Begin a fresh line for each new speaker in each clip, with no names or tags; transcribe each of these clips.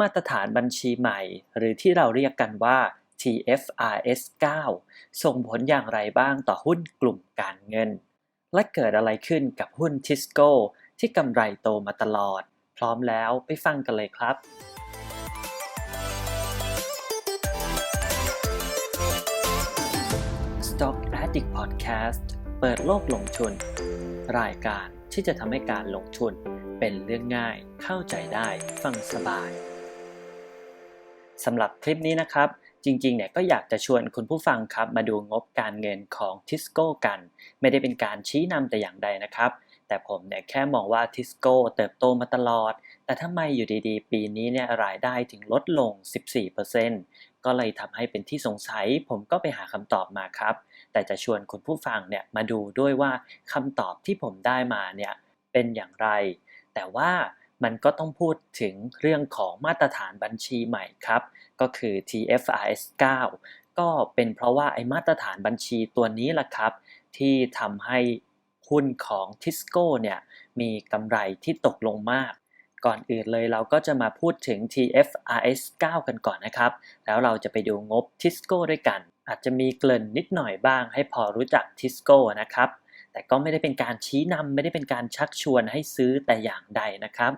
มาตรฐานบัญชีใหม่ หรือที่เราเรียกกันว่า TFRS 9 ส่งผลอย่างไรบ้างต่อหุ้นกลุ่มการเงิน และเกิดอะไรขึ้นกับหุ้นทิสโก้ที่กำไรโตมาตลอด พร้อมแล้วไปฟังกันเลยครับ Stock Addict Podcast เปิดโลกลงทุน รายการที่จะทำให้การลงทุนเป็นเรื่องง่าย เข้าใจได้ ฟังสบาย สำหรับคลิปนี้นะครับ จริงๆเนี่ยก็อยากจะชวนคุณผู้ฟังครับ มาดูงบการเงินของทิสโก้กัน ไม่ได้เป็นการชี้นำแต่อย่างใดนะครับ แต่ผมเนี่ยแค่มองว่าทิสโก้เติบโตมาตลอด แต่ทำไมอยู่ดีๆ ปีนี้เนี่ยรายได้ถึงลดลง 14%ก็เลยทำให้เป็นที่สงสัย ผมก็ไปหาคำตอบมาครับ แต่จะชวนคุณผู้ฟังเนี่ยมาดูด้วยว่าคำตอบที่ผมได้มาเนี่ยเป็นอย่างไร แต่ว่า มันก็ต้องพูดถึงเรื่องของมาตรฐานบัญชีใหม่ครับ ก็คือ TFRS 9 ก็เป็นเพราะว่าไอ้มาตรฐานบัญชีตัวนี้แหละครับ ที่ทำให้หุ้นของทิสโก้เนี่ยมีกำไรที่ตกลงมาก ก่อนอื่นเลยเราก็จะมาพูดถึง TFRS 9 กันก่อนนะครับ แล้วเราจะไปดูงบทิสโก้ด้วยกัน อาจจะมีเกริ่นนิดหน่อยบ้างให้พอรู้จักทิสโก้นะครับแต่ก็ไม่ได้เป็นการชี้นำไม่ได้เป็นการชักชวนให้ซื้อแต่อย่างใดนะครับ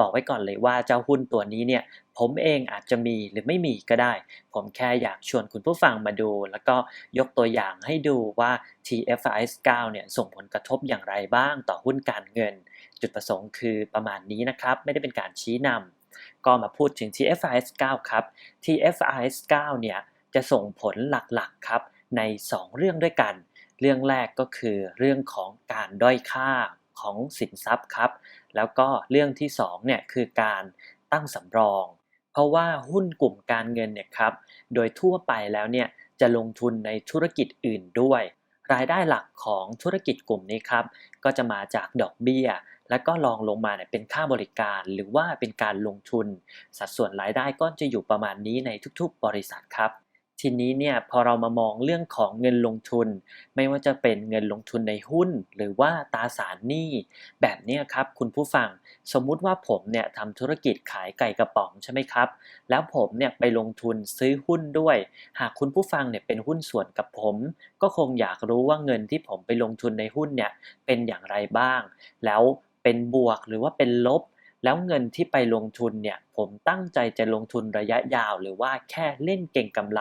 บอกไว้ก่อนเลยว่าเจ้าหุ้นตัวนี้เนี่ยผมเองอาจจะมีหรือไม่มีก็ได้ ผมแค่อยากชวนคุณผู้ฟังมาดู แล้วก็ยกตัวอย่างให้ดูว่า TFIS 9เนี่ยส่งผลกระทบอย่างไรบ้างต่อหุ้นการเงิน จุดประสงค์คือประมาณนี้นะครับ ไม่ได้เป็นการชี้นำก็มาพูดถึง TFIS 9 ครับ TFIS 9 เนี่ยจะส่งผลหลักๆครับใน 2 เรื่องด้วยกัน เรื่องแรกก็คือเรื่องของการด้อยค่าของสินทรัพย์ครับ แล้วก็เรื่องที่2เนี่ยคือการตั้งสำรอง เพราะว่าหุ้นกลุ่มการเงินเนี่ยครับโดยทั่วไปแล้วเนี่ยจะลงทุนในธุรกิจอื่นด้วย รายได้หลักของธุรกิจกลุ่มนี้ครับก็จะมาจากดอกเบี้ย แล้วก็ลองลงมาเนี่ยเป็นค่าบริการ หรือว่าเป็นการลงทุน สัดส่วนรายได้ก็จะอยู่ประมาณนี้ในทุกๆ บริษัทครับ ทีนี้เนี่ยพอเรามามองเรื่องของเงินลงทุน ไม่ว่าจะเป็นเงินลงทุนในหุ้น หรือว่าตราสารหนี้แบบนี้ครับคุณผู้ฟังสมมุติว่าผมเนี่ยทำธุรกิจขายไก่กระป๋องใช่ไหมครับ แล้วผมเนี่ยไปลงทุนซื้อหุ้นด้วย หากคุณผู้ฟังเนี่ยเป็นหุ้นส่วนกับผม ก็คงอยากรู้ว่าเงินที่ผมไปลงทุนในหุ้นเนี่ยเป็นอย่างไรบ้าง แล้วเป็นบวกหรือว่าเป็นลบ แล้วเงินที่ไปลงทุนเนี่ยผมตั้งใจจะลงทุนระยะยาวหรือว่าแค่เล่นเก่งกำไร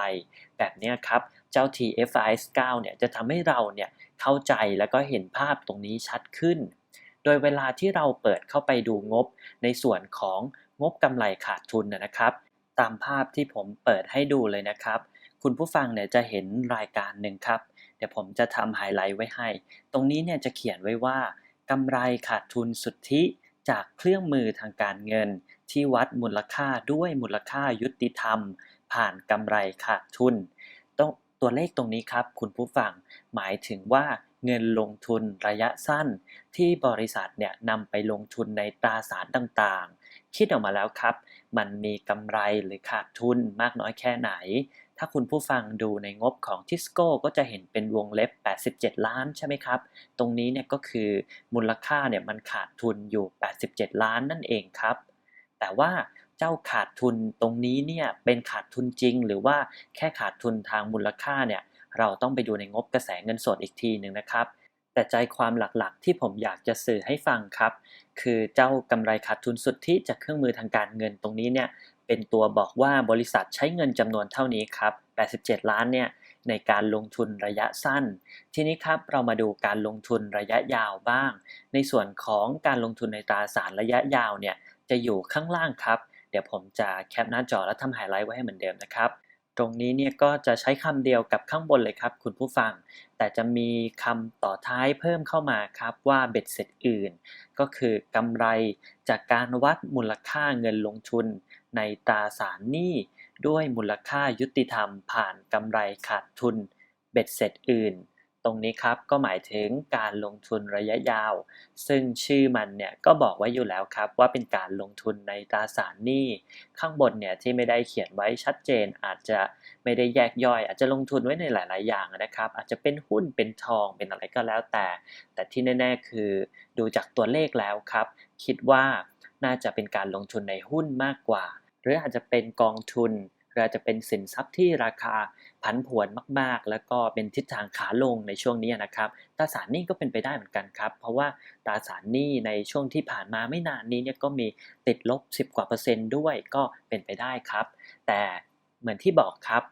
แบบนี้ครับ เจ้า TFIS 9เนี่ยจะทำให้เราเนี่ยเข้าใจแล้วก็เห็นภาพตรงนี้ชัดขึ้น โดยเวลาที่เราเปิดเข้าไปดูงบในส่วนของงบกำไรขาดทุนนะครับ ตามภาพที่ผมเปิดให้ดูเลยนะครับ คุณผู้ฟังเนี่ยจะเห็นรายการหนึ่งครับ เดี๋ยวผมจะทำไฮไลท์ไว้ให้ ตรงนี้เนี่ยจะเขียนไว้ว่ากำไรขาดทุนสุทธิ จากเครื่องมือทางการเงิน ที่วัดมูลค่าด้วยมูลค่ายุติธรรม ผ่านกำไรขาดทุนต้องตัวเลขตรงนี้ครับ คุณผู้ฟังหมายถึงว่าเงินลงทุนระยะสั้น ที่บริษัทเนี่ยนำไปลงทุนในตราสารต่างๆ คิดออกมาแล้วครับ มันมีกำไรหรือขาดทุนมากน้อยแค่ไหน ถ้าคุณผู้ฟังดูในงบของทิสโก้ก็จะเห็นเป็นวงเล็บ 87 ล้านใช่ไหมครับ ตรงนี้เนี่ยก็คือมูลค่าเนี่ยมันขาดทุนอยู่ 87 ล้านนั่นเองครับ แต่ว่าเจ้าขาดทุนตรงนี้เนี่ยเป็นขาดทุนจริง หรือว่าแค่ขาดทุนทางมูลค่าเนี่ยเราต้องไปดูในงบกระแสเงินสดอีกทีหนึ่งนะครับ แต่ใจความหลักๆ ที่ผมอยากจะสื่อให้ฟังครับ คือเจ้ากำไรขาดทุนสุทธิจากเครื่องมือทางการเงินตรงนี้เนี่ย เป็นตัวบอกว่าบริษัทใช้เงินจำนวนเท่านี้ครับ 87 ล้านเนี่ยในการลงทุนระยะสั้น ทีนี้ครับเรามาดูการลงทุนระยะยาวบ้าง ในส่วนของการลงทุนในตราสารระยะยาวเนี่ยจะอยู่ข้างล่างครับ เดี๋ยวผมจะแคปหน้าจอแล้วทำไฮไลท์ไว้ให้เหมือนเดิมนะครับ ตรงนี้เนี่ยก็จะใช้คำเดียวกับข้างบนเลยครับ คุณผู้ฟัง แต่จะมีคำต่อท้ายเพิ่มเข้ามาครับว่าเบ็ดเสร็จอื่น ก็คือกำไรจากการวัดมูลค่าเงินลงทุน ในตราสารหนี้ด้วยมูลค่ายุติธรรมผ่านกำไรขาดทุนเบ็ดเสร็จอื่น ตรงนี้ครับก็หมายถึงการลงทุนระยะยาว ซึ่งชื่อมันเนี่ยก็บอกไว้อยู่แล้วครับ ว่าเป็นการลงทุนในตราสารหนี้ ข้างบนเนี่ยที่ไม่ได้เขียนไว้ชัดเจน อาจจะไม่ได้แยกย่อย อาจจะลงทุนไว้ในหลาย ๆ อย่างนะครับ อาจจะเป็นหุ้นเป็นทองเป็นอะไรก็แล้วแต่ แต่ที่แน่ ๆ คือ ดูจากตัวเลขแล้วครับ คิดว่า น่าจะเป็นการลงทุนในหุ้นมากกว่า หรืออาจจะเป็นกองทุนหรืออาจจะเป็นสินทรัพย์ที่ราคาผันผวนมากๆ แล้วก็เป็นทิศทางขาลงในช่วงนี้นะครับตราสารหนี้ก็เป็นไปได้เหมือนกันครับ เพราะว่าตราสารหนี้ในช่วงที่ผ่านมาไม่นานนี้เนี่ยก็มีติดลบ 10 กว่าเปอร์เซ็นต์ด้วยก็เป็นไปได้ครับ แต่เหมือนที่บอกครับ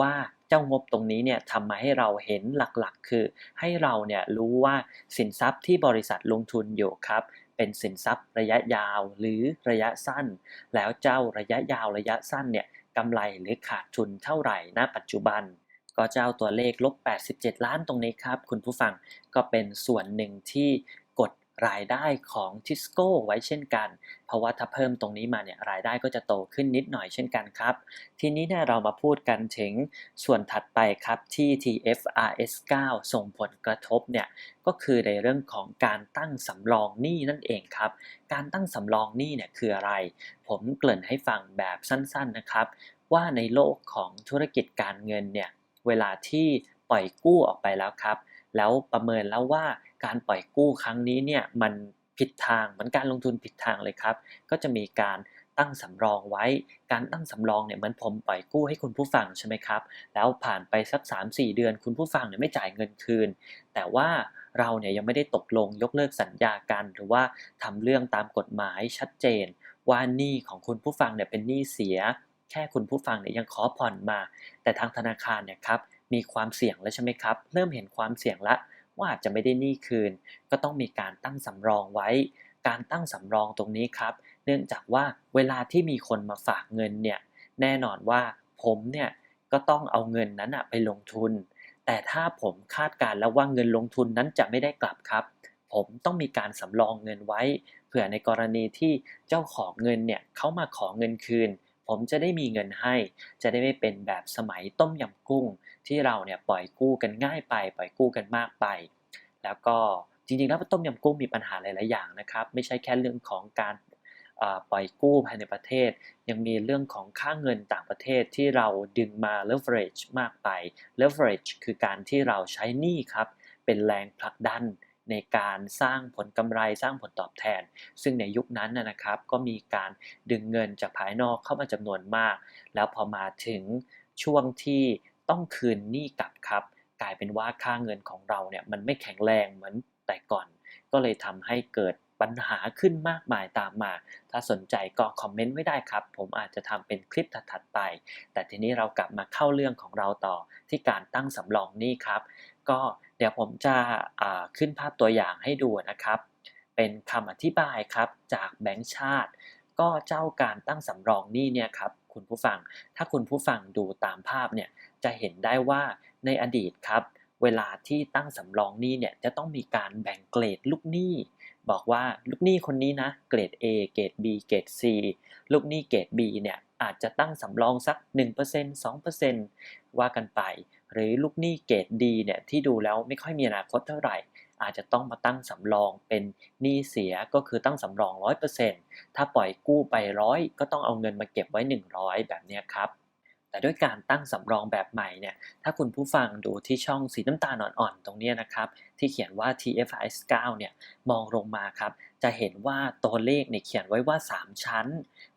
ว่าเจ้างบตรงนี้เนี่ยทำมาให้เราเห็นหลักๆ คือ ให้เราเนี่ยรู้ว่าสินทรัพย์ที่บริษัทลงทุนอยู่ครับ เป็นสินทรัพย์ระยะยาวหรือระยะสั้น แล้วเจ้าระยะยาวระยะสั้นเนี่ยกำไรหรือขาดทุนเท่าไหร่ณปัจจุบัน ก็เจ้าตัวเลขลบ 87 ล้านตรงนี้ครับ คุณผู้ฟังก็เป็นส่วนหนึ่งที่ รายได้ของทิสโก้ไว้เช่นกัน เพราะว่าถ้าเพิ่มตรงนี้มาเนี่ยรายได้ก็จะโตขึ้นนิดหน่อยเช่นกันครับ ทีนี้เนี่ยเรามาพูดกันถึงส่วนถัดไปครับที่ TFRS 9 ส่งผลกระทบเนี่ยก็คือในเรื่องของการตั้งสำรองหนี้นั่นเองครับ การตั้งสำรองหนี้เนี่ยคืออะไร ผมเกริ่นให้ฟังแบบสั้นๆนะครับ ว่าในโลกของธุรกิจการเงินเนี่ยเวลาที่ปล่อยกู้ออกไปแล้วครับ แล้วประเมินแล้วว่า การปล่อยกู้ครั้งนี้เนี่ยมันผิดทางเหมือนการลงทุนผิดทางเลยครับ ก็จะมีการตั้งสำรองไว้ การตั้งสำรองเนี่ยเหมือนผมปล่อยกู้ให้คุณผู้ฟังใช่ไหมครับ แล้วผ่านไปสัก 3-4 เดือน คุณผู้ฟังเนี่ยไม่จ่ายเงินคืน แต่ว่าเราเนี่ยยังไม่ได้ตกลงยกเลิกสัญญากันหรือว่าทำเรื่องตามกฎหมายชัดเจน ว่าหนี้ของคุณผู้ฟังเนี่ยเป็นหนี้เสีย แค่คุณผู้ฟังเนี่ยยังขอผ่อนมา แต่ทางธนาคารเนี่ยครับมีความเสี่ยงแล้วใช่ไหมครับ เริ่มเห็นความเสี่ยงละ ว่าอาจจะไม่ได้หนี้คืน ก็ต้องมีการตั้งสำรองไว้ การตั้งสำรองตรงนี้ครับ เนื่องจากว่าเวลาที่มีคนมาฝากเงินเนี่ยแน่นอนว่าผมเนี่ยก็ต้องเอาเงินนั้นไปลงทุน แต่ถ้าผมคาดการแล้วว่าเงินลงทุนนั้นจะไม่ได้กลับครับ ผมต้องมีการสำรองเงินไว้ เผื่อในกรณีที่เจ้าของเงินเนี่ยเขามาขอเงินคืน ผมจะได้มีเงินให้ จะได้ไม่เป็นแบบสมัยต้มยำกุ้ง ที่เราเนี่ยปล่อยกู้กันง่ายไป ปล่อยกู้กันมากไป แล้วก็จริงๆแล้วต้มยำกุ้งมีปัญหาหลายๆอย่างนะครับ ไม่ใช่แค่เรื่องของการปล่อยกู้ภายในประเทศ ยังมีเรื่องของค่าเงินต่างประเทศที่เราดึงมา leverage มากไป leverage คือการที่เราใช้หนี้ครับ เป็นแรงผลักดัน ในการสร้างผลกำไรสร้างผลตอบแทน ซึ่งในยุคนั้นนะครับ ก็มีการดึงเงินจากภายนอกเข้ามาจำนวนมาก แล้วพอมาถึงช่วงที่ต้องคืนหนี้กลับครับ กลายเป็นว่าค่าเงินของเราเนี่ยมันไม่แข็งแรงเหมือนแต่ก่อน ก็เลยทำให้เกิดปัญหาขึ้นมากมายตามมา ถ้าสนใจก็คอมเมนต์ไว้ได้ครับ ผมอาจจะทำเป็นคลิปถัดๆไป แต่ทีนี้เรากลับมาเข้าเรื่องของเราต่อที่การตั้งสำรองหนี้ครับ ก็ เดี๋ยวผมจะขึ้นภาพตัวอย่างให้ดูนะครับ เป็นคำอธิบายครับจากแบงก์ชาติ ก็เจ้าการตั้งสำรองหนี้เนี่ยครับคุณผู้ฟัง ถ้าคุณผู้ฟังดูตามภาพเนี่ยจะเห็นได้ว่าในอดีตครับเวลาที่ตั้งสำรองหนี้เนี่ยจะต้องมีการแบ่งเกรดลูกหนี้ บอกว่าลูกหนี้คนนี้นะเกรด A เกรด B เกรด C ลูกหนี้เกรด B เนี่ยอาจจะตั้งสำรองสัก 1% 2%ว่ากันไป หรือลูกหนี้เกรด D เนี่ยที่ดูแล้วไม่ค่อยมีอนาคตเท่าไหร่ อาจจะต้องมาตั้งสำรองเป็นหนี้เสียก็คือตั้งสำรอง 100%ถ้าปล่อยกู้ไปร้อยก็ต้องเอาเงินมาเก็บไว้ 100 แบบนี้ครับแต่ด้วยการตั้งสำรองแบบใหม่เนี่ย ถ้าคุณผู้ฟังดูที่ช่องสีน้ำตาลอ่อนๆ ตรงนี้นะครับ ที่เขียนว่า TFIS 9เนี่ย มองลงมาครับ จะเห็นว่าตัวเลขเนี่ยเขียนไว้ว่า 3 ชั้น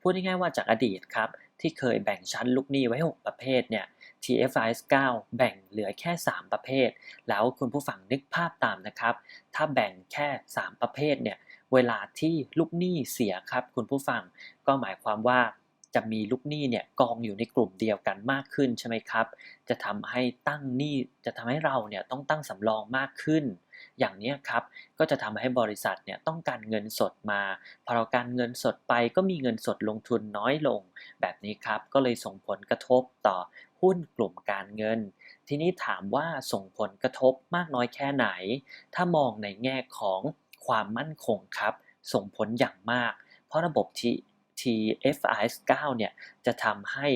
พูดง่ายๆว่าจากอดีตครับ ที่เคยแบ่งชั้นลูกหนี้ไว้ 6 ประเภทเนี่ย TFIS 9 แบ่งเหลือแค่ 3 ประเภท แล้วคุณผู้ฟังนึกภาพตามนะครับ ถ้าแบ่งแค่ 3 ประเภทเนี่ย เวลาที่ลูกหนี้เสียครับ คุณผู้ฟัง ก็หมายความว่าจะมีลูกหนี้เนี่ยกองอยู่ในกลุ่มเดียวกันมากขึ้นใช่ไหมครับ จะทำให้ตั้งหนี้จะทำให้เราเนี่ยต้องตั้งสำรองมากขึ้น อย่างนี้ครับก็จะทำให้บริษัทเนี่ยต้องการเงินสดมา พอเราการเงินสดไปก็มีเงินสดลงทุนน้อยลง แบบนี้ครับก็เลยส่งผลกระทบต่อ หุ้นกลุ่มการเงิน ทีนี้ถามว่าส่งผลกระทบมากน้อยแค่ไหน ถ้ามองในแง่ของความมั่นคงครับ ส่งผลอย่างมาก เพราะระบบ TFIS 9เนี่ยจะทำให้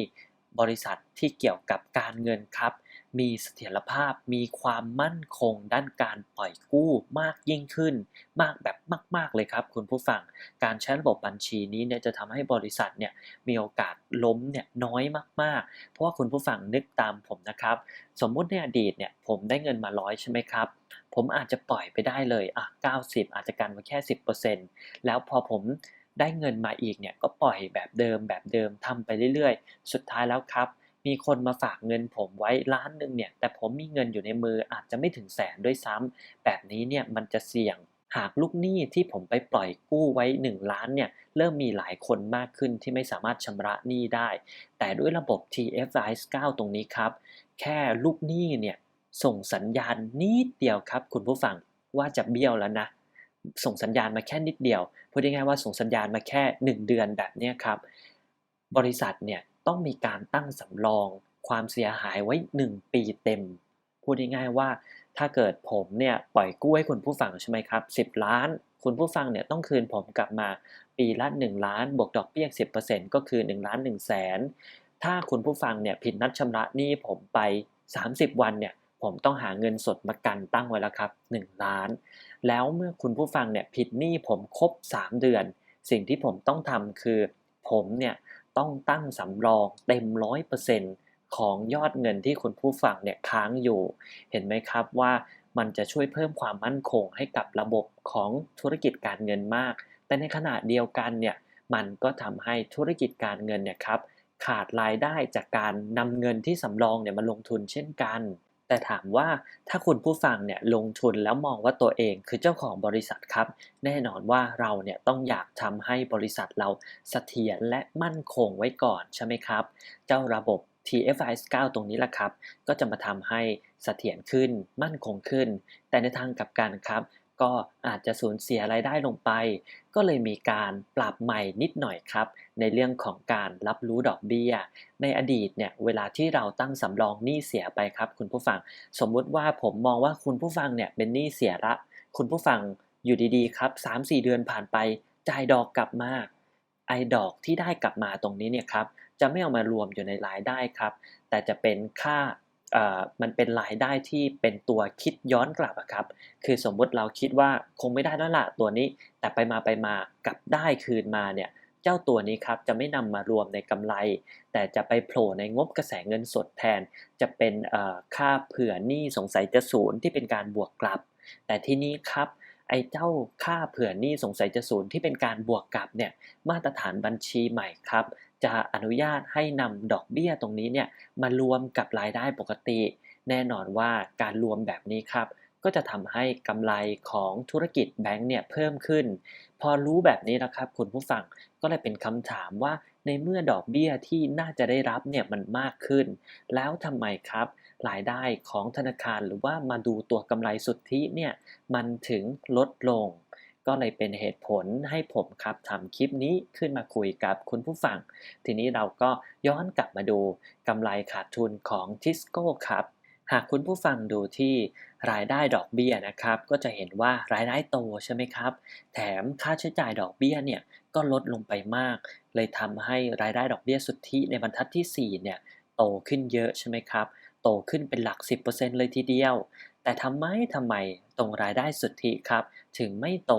บริษัทที่เกี่ยวกับการเงินครับ มีเสถียรภาพมีความมั่นคงด้านการปล่อยกู้มากยิ่งขึ้น มากแบบมาก ๆ เลยครับ คุณผู้ฟัง การใช้ระบบบัญชีนี้เนี่ยจะทำให้บริษัทเนี่ยมีโอกาสล้มเนี่ยน้อยมาก ๆ เพราะว่าคุณผู้ฟังนึกตามผมนะครับ สมมุติในอดีตเนี่ยผมได้เงินมาร้อยใช่ไหมครับผมอาจจะปล่อยไปได้เลยอะ90 อาจจะกันไว้แค่ 10%แล้วพอผมได้เงินมาอีกเนี่ยก็ปล่อยแบบเดิมแบบเดิมทำไปเรื่อยๆ สุดท้ายแล้วครับ มีคนมาฝากเงินผมไว้ล้านหนึ่งเนี่ย แต่ผมมีเงินอยู่ในมืออาจจะไม่ถึงแสนด้วยซ้ำแบบนี้เนี่ยมันจะเสี่ยงหากลูกหนี้ที่ผมไปปล่อยกู้ไว้ 1 ล้านเนี่ยเริ่มมีหลายคนมากขึ้นที่ไม่สามารถชำระหนี้ได้ แต่ด้วยระบบ TFI 9ตรงนี้ครับ แค่ลูกหนี้เนี่ยส่งสัญญาณนิดเดียวครับ คุณผู้ฟังว่าจะเบี้ยวแล้วนะ ส่งสัญญาณมาแค่นิดเดียวพูดง่ายๆว่าส่งสัญญาณมาแค่ 1 เดือนแบบนี้ครับ บริษัทเนี่ย ต้องมีการตั้งสำรอง ความเสียหายไว้ 1 ปีเต็ม พูดง่ายๆว่าถ้าเกิดผมเนี่ยปล่อยกู้ให้คุณผู้ฟังใช่ไหมครับ 10 ล้าน คุณผู้ฟังเนี่ยต้องคืนผมกลับมาปีละ 1 ล้าน บวกดอกเบี้ย 10%ก็คือ1ล้าน1แสนถ้าคุณผู้ฟังเนี่ยผิดนัดชำระหนี้ผมไป 30 วันเนี่ยผมต้องหาเงินสดมากันตั้งไว้แล้วครับ 1 ล้าน แล้วเมื่อคุณผู้ฟังเนี่ยผิดหนี้ผมครบ 3 เดือน สิ่งที่ผมต้องทำคือ ผมเนี่ย ต้องตั้งสำรองเต็มร้อยเปอร์เซ็นต์ของยอดเงินที่คุณผู้ฟังเนี่ยค้างอยู่ เห็นไหมครับว่ามันจะช่วยเพิ่มความมั่นคงให้กับระบบของธุรกิจการเงินมาก แต่ในขณะเดียวกันเนี่ยมันก็ทำให้ธุรกิจการเงินเนี่ยครับขาดรายได้จากการนำเงินที่สำรองเนี่ยมาลงทุนเช่นกัน แต่ถามว่าถ้าคุณผู้ฟังเนี่ยลงทุนแล้วมองว่าตัวเองคือเจ้าของบริษัทครับ แน่นอนว่าเราเนี่ยต้องอยากทำให้บริษัทเราเสถียรและมั่นคงไว้ก่อนใช่ไหมครับ เจ้าระบบ TFIS 9ตรงนี้แหละครับ ก็จะมาทำให้เสถียรขึ้นมั่นคงขึ้น แต่ในทางกลับกันครับ ก็อาจจะสูญเสียรายได้ลงไป ก็เลยมีการปรับใหม่นิดหน่อยครับ ในเรื่องของการรับรู้ดอกเบี้ย ในอดีตเนี่ยเวลาที่เราตั้งสำรองหนี้เสียไปครับ คุณผู้ฟัง สมมุติว่าผมมองว่าคุณผู้ฟังเนี่ยเป็นหนี้เสียละ คุณผู้ฟังอยู่ดีๆครับ3-4 เดือนผ่านไปจ่ายดอกกลับมาไอ้ดอกที่ได้กลับมาตรงนี้เนี่ยครับจะไม่เอามารวมอยู่ในรายได้ครับ แต่จะเป็นค่า มันเป็นรายได้ที่เป็นตัวคิดย้อนกลับครับ คือสมมุติเราคิดว่าคงไม่ได้แล้วละตัวนี้ แต่ไปมาไปมากลับได้คืนมาเนี่ย เจ้าตัวนี้ครับจะไม่นำมารวมในกำไร แต่จะไปโผล่ในงบกระแสเงินสดแทน จะเป็นค่าเผื่อหนี้สงสัยจะศูนย์ที่เป็นการบวกกลับ แต่ที่นี้ครับไอ้เจ้าค่าเผื่อหนี้สงสัยจะศูนย์ที่เป็นการบวกกลับเนี่ยมาตรฐานบัญชีใหม่ครับ จะอนุญาตให้นำดอกเบี้ยตรงนี้เนี่ยมารวมกับรายได้ปกติ แน่นอนว่าการรวมแบบนี้ครับ ก็จะทำให้กำไรของธุรกิจแบงก์เนี่ยเพิ่มขึ้น พอรู้แบบนี้นะครับคุณผู้ฟังก็เลยเป็นคำถามว่าในเมื่อดอกเบี้ยที่น่าจะได้รับเนี่ยมันมากขึ้น แล้วทำไมครับรายได้ของธนาคารหรือว่ามาดูตัวกำไรสุทธิเนี่ยมันถึงลดลง ก็เลยเป็นเหตุผลให้ผมครับทำคลิปนี้ขึ้นมาคุยกับคุณผู้ฟัง ทีนี้เราก็ย้อนกลับมาดูกำไรขาดทุนของทิสโก้ครับ หากคุณผู้ฟังดูที่รายได้ดอกเบี้ยนะครับ ก็จะเห็นว่ารายได้โตใช่ไหมครับ แถมค่าใช้จ่ายดอกเบี้ยเนี่ยก็ลดลงไปมาก เลยทำให้รายได้ดอกเบี้ยสุทธิในบรรทัดที่4เนี่ยโตขึ้นเยอะใช่ไหมครับ โตขึ้นเป็นหลัก 10%เลยทีเดียว แต่ทำไมทำไมตรงรายได้สุทธิครับ ถึงไม่โต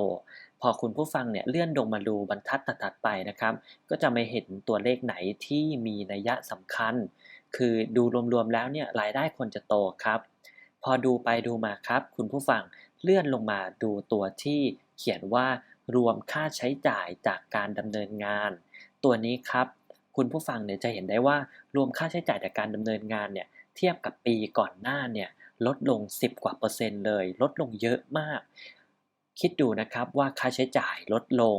พอคุณผู้ฟังเนี่ยเลื่อนลงมาดูบรรทัดตัดๆไปนะครับ ก็จะไม่เห็นตัวเลขไหนที่มีนัยสำคัญ คือดูรวมๆแล้วเนี่ยรายได้ควรจะโตครับ พอดูไปดูมาครับ คุณผู้ฟังเลื่อนลงมาดูตัวที่เขียนว่ารวมค่าใช้จ่ายจากการดำเนินงาน ตัวนี้ครับ คุณผู้ฟังเนี่ยจะเห็นได้ว่ารวมค่าใช้จ่ายจากการดำเนินงานเนี่ยเทียบกับปีก่อนหน้าเนี่ยลดลง 10 กว่าเปอร์เซ็นต์เลย ลดลงเยอะมาก คิดดูนะครับว่าค่าใช้จ่ายลดลง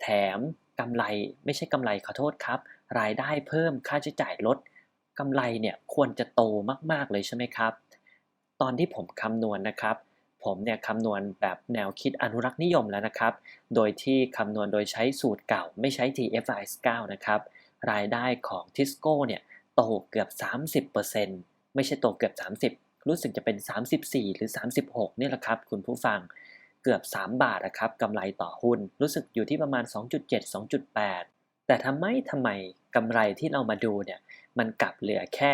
แถมกำไรไม่ใช่กำไรขอโทษครับ รายได้เพิ่มค่าใช้จ่ายลดกำไรเนี่ยควรจะโตมาก ๆ เลยใช่ไหมครับ ตอนที่ผมคำนวณนนะครับ ผมเนี่ยคำนวณแบบแนวคิดอนุรักษ์นิยมแล้วนะครับ โดยที่คำนวณโดยใช้สูตรเก่าไม่ใช้ TFIS 9นะครับรายได้ของทิสโก้เนี่ยโตเกือบ 30%ไม่ใช่โตเกือบ 30 รู้สึกจะเป็น 34 หรือ 36 นี่แหละครับ คุณผู้ฟัง เกือบ 3 บาทนะครับกำไรต่อหุ้น รู้สึกอยู่ที่ประมาณ 2.7 2.8 แต่ทำไมทำไมกำไรที่เรามาดูเนี่ยมันกลับเหลือแค่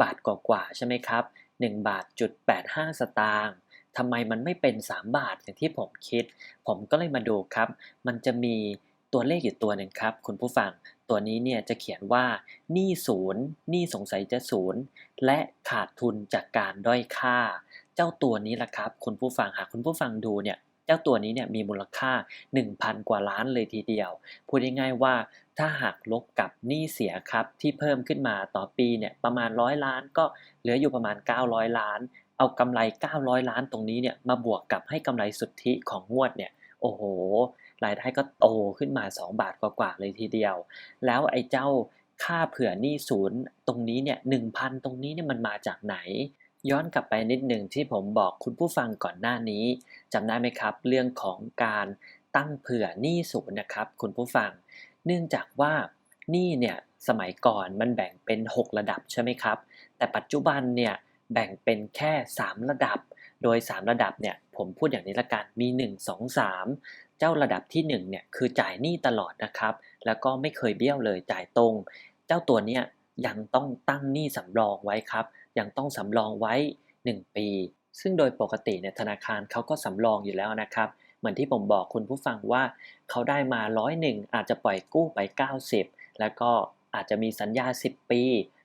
บาทกว่าๆใช่ไหมครับ 1 บาทจุด85 สตางค์ทำไมมันไม่เป็น 3 บาทอย่างที่ผมคิด ผมก็เลยมาดูครับ มันจะมีตัวเลขอยู่ตัวหนึ่งครับ คุณผู้ฟังตัวนี้เนี่ยจะเขียนว่าหนี้ศูนย์หนี้สงสัยจะศูนย์และขาดทุนจากการด้อยค่า เจ้าตัวนี้แหละครับ คุณผู้ฟังหากคุณผู้ฟังดูเนี่ย เจ้าตัวนี้เนี่ยมีมูลค่า 1,000 กว่าล้านเลยทีเดียว พูดง่ายๆว่าถ้าหากลบกับหนี้เสียครับที่เพิ่มขึ้นมาต่อปีเนี่ยประมาณร้อยล้านก็เหลืออยู่ประมาณ 900 ล้าน เอากำไร 900 ล้านตรงนี้เนี่ยมาบวกกับให้กำไรสุทธิของงวดเนี่ยโอ้โหรายได้ก็โตขึ้นมา 2 บาทกว่าๆเลยทีเดียว แล้วไอ้เจ้าค่าเผื่อหนี้ศูนย์ตรงนี้เนี่ยหนึ่งพันตรงนี้เนี่ยมันมาจากไหน ย้อนกลับไปนิดหนึ่งที่ผมบอกคุณผู้ฟังก่อนหน้านี้จำได้ไหมครับ เรื่องของการตั้งเผื่อหนี้ศูนย์นะครับ คุณผู้ฟัง เนื่องจากว่าหนี้เนี่ยสมัยก่อนมันแบ่งเป็น 6 ระดับใช่ไหมครับ แต่ปัจจุบันเนี่ยแบ่งเป็นแค่ 3 ระดับ โดย 3 ระดับเนี่ยผมพูดอย่างนี้ละกันมี 1 2 3 เจ้าระดับที่1เนี่ยคือจ่ายหนี้ตลอดนะครับ แล้วก็ไม่เคยเบี้ยวเลยจ่ายตรง เจ้าตัวเนี้ยยังต้องตั้งหนี้สำรองไว้ครับ ยังต้องสำรองไว้ 1 ปี ซึ่งโดยปกติเนี่ยธนาคารเขาก็สำรองอยู่แล้วนะครับ เหมือนที่ผมบอกคุณผู้ฟังว่าเขาได้มาร้อยหนึ่งอาจจะปล่อยกู้ไป 90 แล้วก็อาจจะมีสัญญา 10 ปี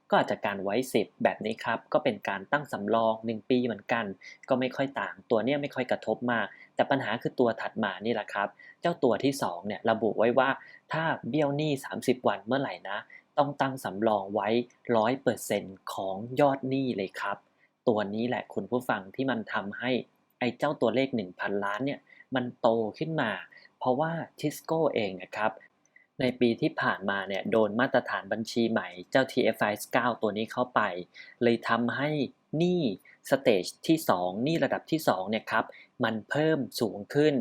ก็อาจจะการไว้ 10 แบบนี้ครับ ก็เป็นการตั้งสำรอง 1 ปีเหมือนกัน ก็ไม่ค่อยต่าง ตัวเนี้ยไม่ค่อยกระทบมาก แต่ปัญหาคือตัวถัดมานี่แหละครับ เจ้าตัวที่2เนี่ยระบุไว้ว่าถ้าเบี้ยวหนี้ 30 วันเมื่อไหร่นะ ต้องตั้งสำรองไว้100%ของยอดหนี้เลยครับ ตัวนี้แหละคุณผู้ฟังที่มันทำให้ไอ้เจ้าตัวเลข 1,000 ล้านเนี่ยมันโตขึ้นมา เพราะว่าทิสโก้เองนะครับในปีที่ผ่านมาเนี่ยโดนมาตรฐานบัญชีใหม่เจ้า TFI 9ตัวนี้เข้าไป เลยทำให้หนี้สเตจที่2หนี้ระดับที่2เนี่ยครับมันเพิ่มสูงขึ้น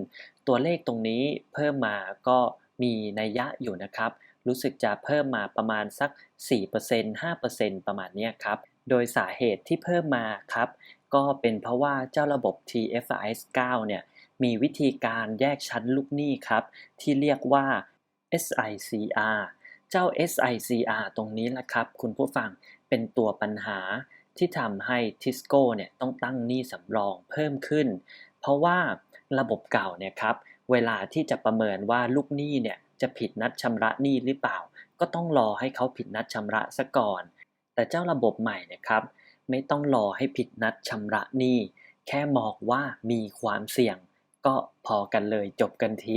ตัวเลขตรงนี้เพิ่มมาก็มีนัยยะอยู่นะครับ รู้สึกจะเพิ่มมาประมาณสัก 4% 5%ประมาณนี้ครับ โดยสาเหตุที่เพิ่มมาครับ ก็เป็นเพราะว่าเจ้าระบบ TFIS 9 เนี่ย มีวิธีการแยกชั้นลูกหนี้ครับ ที่เรียกว่า SICR เจ้า SICR ตรงนี้แหละครับ คุณผู้ฟังเป็นตัวปัญหาที่ทำให้ทิสโก้เนี่ยต้องตั้งหนี้สำรองเพิ่มขึ้น เพราะว่าระบบเก่าเนี่ยครับเวลาที่จะประเมินว่าลูกหนี้เนี่ย จะผิดนัดชำระหนี้หรือเปล่า ก็ต้องรอให้เขาผิดนัดชำระซะก่อน แต่เจ้าระบบใหม่นี่ครับ ไม่ต้องรอให้ผิดนัดชำระหนี้ แค่มองว่ามีความเสี่ยง ก็พอกันเลยจบกันที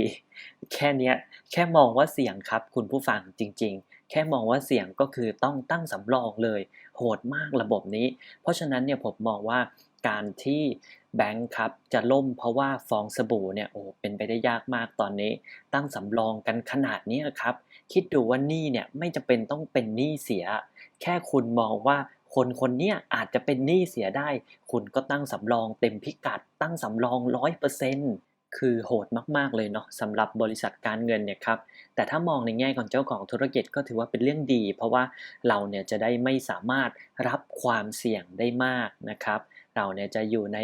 แค่นี้แค่มองว่าเสี่ยงครับ คุณผู้ฟังจริง ๆแค่มองว่าเสี่ยงก็คือต้องตั้งสำรองเลย โหดมากระบบนี้ เพราะฉะนั้นเนี่ยผมมองว่าการที่ แบงค์ครับจะล่มเพราะว่าฟองสบู่เนี่ยโอ้เป็นไปได้ยากมากตอนนี้ ตั้งสำรองกันขนาดนี้ครับ คิดดูว่าหนี้เนี่ยไม่จะเป็นต้องเป็นหนี้เสีย แค่คุณมองว่าคนคนนี้อาจจะเป็นหนี้เสียได้ คุณก็ตั้งสำรองเต็มพิกัด ตั้งสำรองร้อยเปอร์เซ็นต์คือโหดมาก ๆ เลยเนาะสำหรับบริษัทการเงินเนี่ยครับ แต่ถ้ามองในแง่ของเจ้าของธุรกิจก็ถือว่าเป็นเรื่องดี เพราะว่าเราเนี่ยจะได้ไม่สามารถรับความเสี่ยงได้มากนะครับ เราเนี่ยจะอยู่ใน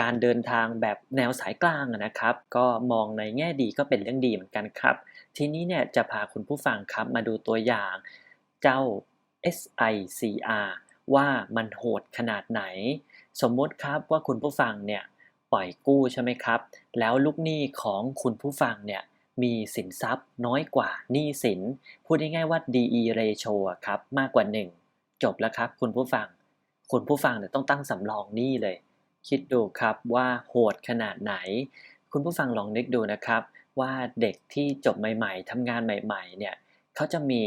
การเดินทางแบบแนวสายกลางนะครับ ก็มองในแง่ดีก็เป็นเรื่องดีเหมือนกันครับ ทีนี้เนี่ยจะพาคุณผู้ฟังครับมาดูตัวอย่างเจ้า SICR ว่ามันโหดขนาดไหน สมมติครับว่าคุณผู้ฟังเนี่ยปล่อยกู้ใช่ไหมครับ แล้วลูกหนี้ของคุณผู้ฟังเนี่ยมีสินทรัพย์น้อยกว่าหนี้สิน พูดง่ายๆว่า DE ratio ครับมากกว่า 1 จบแล้วครับคุณผู้ฟัง คุณผู้ฟังเนี่ยต้องตั้งสำรองหนี้เลย คิดดูครับว่าโหดขนาดไหน คุณผู้ฟังลองนึกดูนะครับ ว่าเด็กที่จบใหม่ ๆทำงานใหม่ ๆ เนี่ยเขาจะมี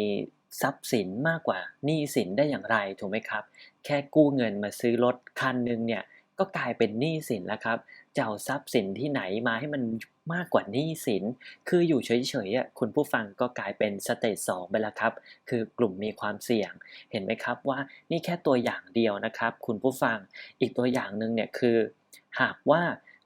ทรัพย์สินมากกว่าหนี้สินได้อย่างไรถูกไหมครับ แค่กู้เงินมาซื้อรถคันหนึ่งเนี่ย ก็กลายเป็นหนี้สินแล้วครับจะเอาทรัพย์สินที่ไหนมาให้มันมากกว่าหนี้สิน คืออยู่เฉยๆคุณผู้ฟังก็กลายเป็นสเตจสองไปแล้วครับ คือกลุ่มมีความเสี่ยง เห็นไหมครับว่านี่แค่ตัวอย่างเดียวนะครับ คุณผู้ฟัง อีกตัวอย่างหนึ่งเนี่ยคือ หากว่า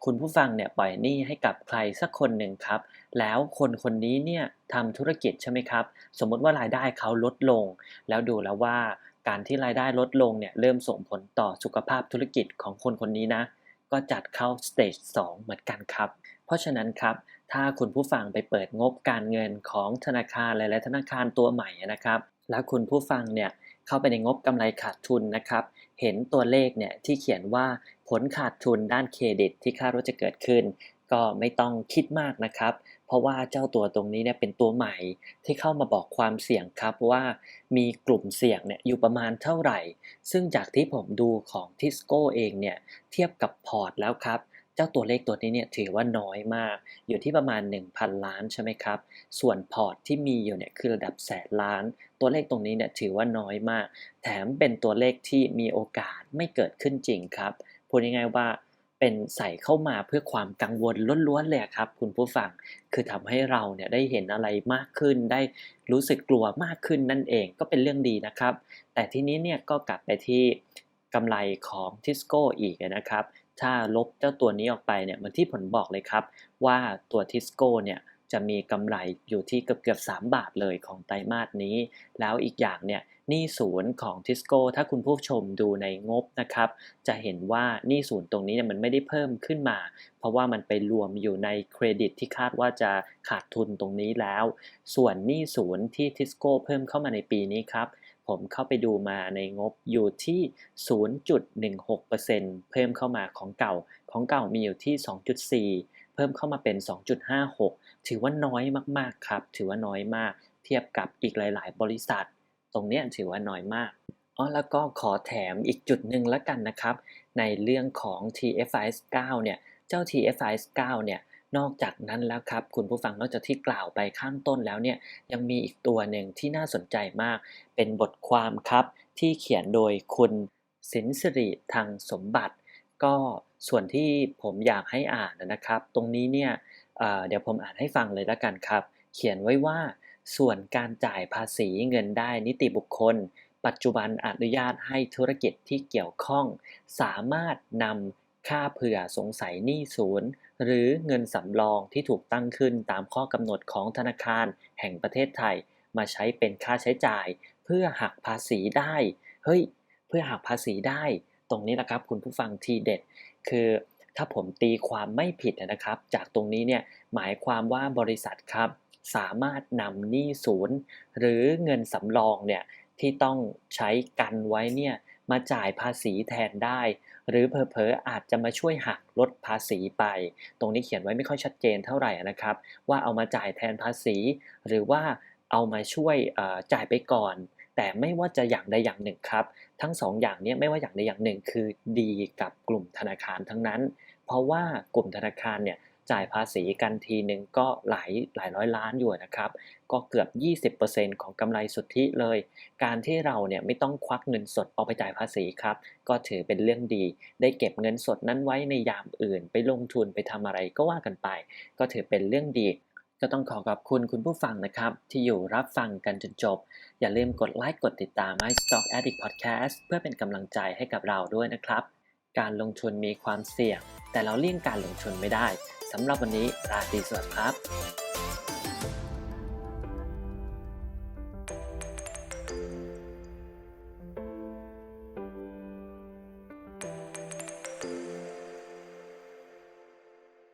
คุณผู้ฟังเนี่ยปล่อยหนี้ให้กับใครสักคนหนึ่งครับ แล้วคนคนนี้เนี่ยทำธุรกิจใช่ไหมครับ สมมติว่ารายได้เขาลดลง แล้วดูแล้วว่า การที่รายได้ลดลงเนี่ยเริ่มส่งผลต่อสุขภาพธุรกิจของคนคนนี้นะ ก็จัดเข้าสเตจ2เหมือนกันครับ เพราะฉะนั้นครับถ้าคุณผู้ฟังไปเปิดงบการเงินของธนาคารหลายๆธนาคารตัวใหม่นะครับ แล้วคุณผู้ฟังเนี่ยเข้าไปในงบกำไรขาดทุนนะครับ เห็นตัวเลขเนี่ยที่เขียนว่าผลขาดทุนด้านเครดิตที่คาดว่าจะเกิดขึ้น ก็ไม่ต้องคิดมากนะครับ เพราะว่าเจ้าตัวตรงนี้เนี่ยเป็นตัวใหม่ที่เข้ามาบอกความเสี่ยงครับว่ามีกลุ่มเสี่ยงเนี่ยอยู่ประมาณเท่าไหร่ ซึ่งจากที่ผมดูของทิสโก้เองเนี่ยเทียบกับพอร์ตแล้วครับเจ้าตัวเลขตัวนี้เนี่ยถือว่าน้อยมาก อยู่ที่ประมาณ 1,000 ล้านใช่ไหมครับ ส่วนพอร์ตที่มีอยู่เนี่ยคือระดับแสนล้าน ตัวเลขตรงนี้เนี่ยถือว่าน้อยมาก แถมเป็นตัวเลขที่มีโอกาสไม่เกิดขึ้นจริงครับ พูดง่ายๆว่า เป็นใส่เข้ามาเพื่อความกังวลล้วนๆเลยครับ คุณผู้ฟังคือทำให้เราเนี่ยได้เห็นอะไรมากขึ้น ได้รู้สึกกลัวมากขึ้นนั่นเองก็เป็นเรื่องดีนะครับ แต่ทีนี้เนี่ยก็กลับไปที่กำไรของทิสโก้อีกนะครับ ถ้าลบเจ้าตัวนี้ออกไปเนี่ยเหมือนที่ผลบอกเลยครับ ว่าตัวทิสโก้เนี่ยจะมีกำไรอยู่ที่เกือบเกือบ3บาทเลยของไตรมาสนี้ แล้วอีกอย่างเนี่ย หนี้ศูนย์ของทิสโก้ถ้าคุณผู้ชมดูในงบนะครับ จะเห็นว่าหนี้ศูนย์ตรงนี้เนี่ยมันไม่ได้เพิ่มขึ้นมา เพราะว่ามันไปรวมอยู่ในเครดิตที่คาดว่าจะขาดทุนตรงนี้แล้ว ส่วนหนี้ศูนย์ที่ทิสโก้เพิ่มเข้ามาในปีนี้ครับผมเข้าไปดูมาในงบอยู่ที่ 0.16%เพิ่มเข้ามาของเก่า ของเก่ามีอยู่ที่ 2.4 เพิ่มเข้ามาเป็น 2.56 ถือว่าน้อยมากๆครับ ถือว่าน้อยมาก เทียบกับอีกหลาย ๆ บริษัท ตรงนี้ถือว่าน้อยมากอ๋อแล้วก็ขอแถมอีกจุดหนึ่งแล้วกันนะครับ ในเรื่องของ TFIS 9เนี่ย เจ้า TFIS 9เนี่ย นอกจากนั้นแล้วครับ คุณผู้ฟังนอกจากที่กล่าวไปข้างต้นแล้วเนี่ย ยังมีอีกตัวหนึ่งที่น่าสนใจมาก เป็นบทความครับ ที่เขียนโดยคุณสินสิริทางสมบัติ ก็ส่วนที่ผมอยากให้อ่านนะครับ ตรงนี้เนี่ยเเดี๋ยวผมอ่านให้ฟังเลยแล้วกันครับ เขียนไว้ว่า ส่วนการจ่ายภาษีเงินได้นิติบุคคล ปัจจุบันอนุญาตให้ธุรกิจที่เกี่ยวข้อง สามารถนำค่าเผื่อสงสัยหนี้ศูนย์ หรือเงินสำรองที่ถูกตั้งขึ้นตามข้อกำหนดของธนาคารแห่งประเทศไทย มาใช้เป็นค่าใช้จ่าย เพื่อหักภาษีได้ เฮ้ย เพื่อหักภาษีได้ ตรงนี้นะครับคุณผู้ฟังทีเด็ด คือถ้าผมตีความไม่ผิดนะครับ จากตรงนี้เนี่ยหมายความว่าบริษัทครับ สามารถนำหนี้ศูนย์ หรือเงินสำรองเนี่ยที่ต้องใช้กันไว้เนี่ยมาจ่ายภาษีแทนได้ หรือเพอๆอาจจะมาช่วยหักลดภาษีไป ตรงนี้เขียนไว้ไม่ค่อยชัดเจนเท่าไหร่นะครับ ว่าเอามาจ่ายแทนภาษี หรือว่าเอามาช่วยจ่ายไปก่อน แต่ไม่ว่าจะอย่างใดอย่างหนึ่งครับ ทั้ง2ออย่างนี้ไม่ว่าอย่างใดอย่างหนึ่งคือดีกับกลุ่มธนาคารทั้งนั้น เพราะว่ากลุ่มธนาคารเนี่ย จ่ายภาษีกันทีหนึ่งก็หลายหลายร้อยล้านอยู่นะครับ ก็เกือบ 20%ของกำไรสุทธิเลย การที่เราเนี่ยไม่ต้องควักเงินสดออกไปจ่ายภาษีครับ ก็ถือเป็นเรื่องดี ได้เก็บเงินสดนั้นไว้ในยามอื่น ไปลงทุนไปทำอะไรก็ว่ากันไป ก็ถือเป็นเรื่องดีก็ต้องขอขอบคุณคุณผู้ฟังนะครับ ที่อยู่รับฟังกันจนจบ อย่าลืมกดไลค์กดติดตาม My Stock Addict Podcast เพื่อเป็นกำลังใจให้กับเราด้วยนะครับ การลงทุนมีความเสี่ยง แต่เราเลี่ยงการลงทุนไม่ได้ สำหรับวันนี้ราตรีสวัสดิ์ครับ